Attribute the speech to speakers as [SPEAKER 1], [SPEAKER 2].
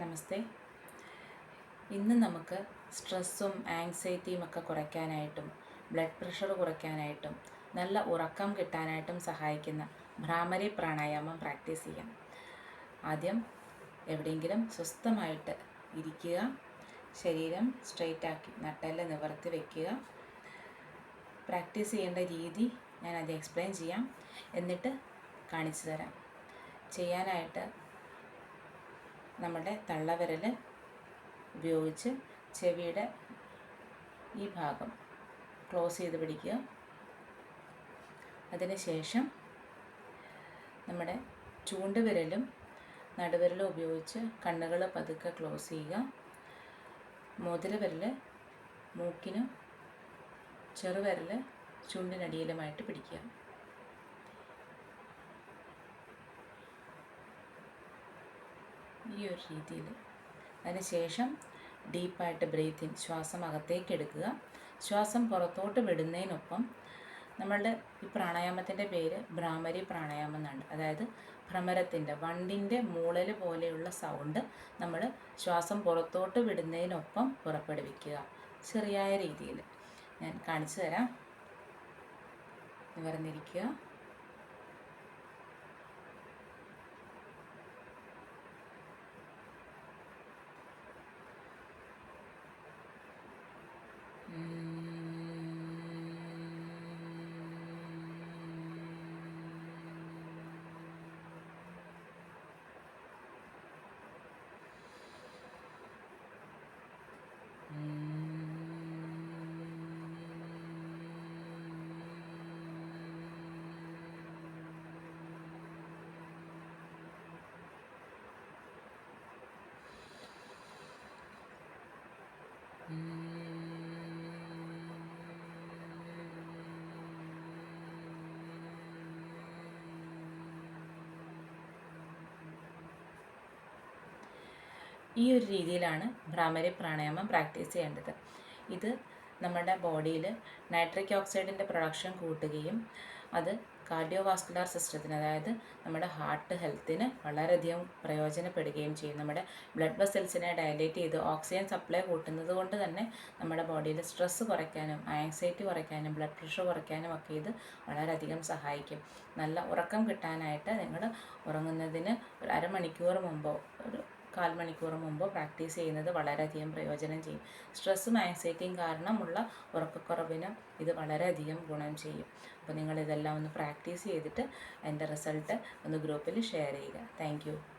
[SPEAKER 1] നമസ്തേ. ഇന്ന് നമുക്ക് സ്ട്രെസ്സും ആങ്സൈറ്റിയും ഒക്കെ കുറയ്ക്കാനായിട്ടും ബ്ലഡ് പ്രഷർ കുറയ്ക്കാനായിട്ടും നല്ല ഉറക്കം കിട്ടാനായിട്ടും സഹായിക്കുന്ന ഭ്രാമരി പ്രാണായാമം പ്രാക്ടീസ് ചെയ്യാം. ആദ്യം എവിടെയെങ്കിലും സ്വസ്ഥമായിട്ട് ഇരിക്കുക ശരീരം സ്ട്രെയിറ്റ് ആക്കി നട്ടെല്ല് നിവർത്തി വയ്ക്കുക പ്രാക്ടീസ് ചെയ്യേണ്ട രീതി ഞാൻ അത് എക്സ്പ്ലെയിൻ ചെയ്യാം. എന്നിട്ട് കാണിച്ചു തരാം. ചെയ്യാനായിട്ട് നമ്മുടെ തള്ളവിരൽ ഉപയോഗിച്ച് ചെവിയുടെ ഈ ഭാഗം ക്ലോസ് ചെയ്ത് പിടിക്കുക. അതിനുശേഷം നമ്മുടെ ചൂണ്ടുവിരലും നടുവിരലും ഉപയോഗിച്ച് കണ്ണുകൾ പതുക്കെ ക്ലോസ് ചെയ്യുക. മോതിരവിരൽ മൂക്കിനും ചെറുവിരൽ ചുണ്ടിനടിയിലുമായിട്ട് പിടിക്കുക. ഈ ഒരു രീതിയിൽ അതിനുശേഷം ഡീപ്പായിട്ട് ബ്രീത്ത് ഇൻ ശ്വാസം അകത്തേക്ക് എടുക്കുക. ശ്വാസം പുറത്തോട്ട് വിടുന്നതിനൊപ്പം നമ്മളുടെ ഈ പ്രാണായാമത്തിന്റെ പേര് ഭ്രാമരി പ്രാണായാമം എന്നാണ്. അതായത് ഭ്രമരത്തിന്റെ വണ്ടിന്റെ മൂളൽ പോലെയുള്ള സൗണ്ട് നമ്മൾ ശ്വാസം പുറത്തോട്ട് വിടുന്നതിനൊപ്പം പുറപ്പെടുവിക്കുക. ചെറിയായ രീതിയിൽ ഞാൻ കാണിച്ചു തരാം. നിവർന്നിരിക്കുക ഈ ഒരു രീതിയിലാണ് ഭ്രാമരി പ്രാണായാമം പ്രാക്ടീസ് ചെയ്യേണ്ടത്. ഇത് നമ്മുടെ ബോഡിയിൽ നൈട്രിക് ഓക്സൈഡിന്റെ പ്രൊഡക്ഷൻ കൂട്ടുകയും അത് കാർഡിയോവാസ്കുലാർ സിസ്റ്റത്തിന് അതായത് നമ്മുടെ ഹാർട്ട് ഹെൽത്തിന് വളരെയധികം പ്രയോജനപ്പെടുകയും ചെയ്യും. നമ്മുടെ ബ്ലഡ് വെസൽസിനെ ഡയലേറ്റ് ചെയ്ത് ഓക്സിജൻ സപ്ലൈ കൂട്ടുന്നത് കൊണ്ട് തന്നെ നമ്മുടെ ബോഡിയിൽ സ്ട്രെസ്സ് കുറയ്ക്കാനും ആങ്സൈറ്റി കുറയ്ക്കാനും ബ്ലഡ് പ്രഷർ കുറയ്ക്കാനും ഒക്കെ ഇത് വളരെയധികം സഹായിക്കും. നല്ല ഉറക്കം കിട്ടാനായിട്ട് നിങ്ങൾ ഉറങ്ങുന്നതിന് ഒരു അരമണിക്കൂർ മുമ്പോ ഒരു കാൽ മണിക്കൂർ മുമ്പ് പ്രാക്ടീസ് ചെയ്യുന്നത് വളരെയധികം പ്രയോജനം ചെയ്യും. സ്ട്രെസ്സും ആൻസൈറ്റിയും കാരണമുള്ള ഉറക്കക്കുറവിനും ഇത് വളരെയധികം ഗുണം ചെയ്യും. അപ്പോൾ നിങ്ങളിതെല്ലാം ഒന്ന് പ്രാക്ടീസ് ചെയ്തിട്ട് എന്റെ റിസൾട്ട് ഒന്ന് ഗ്രൂപ്പിൽ ഷെയർ ചെയ്യുക. താങ്ക്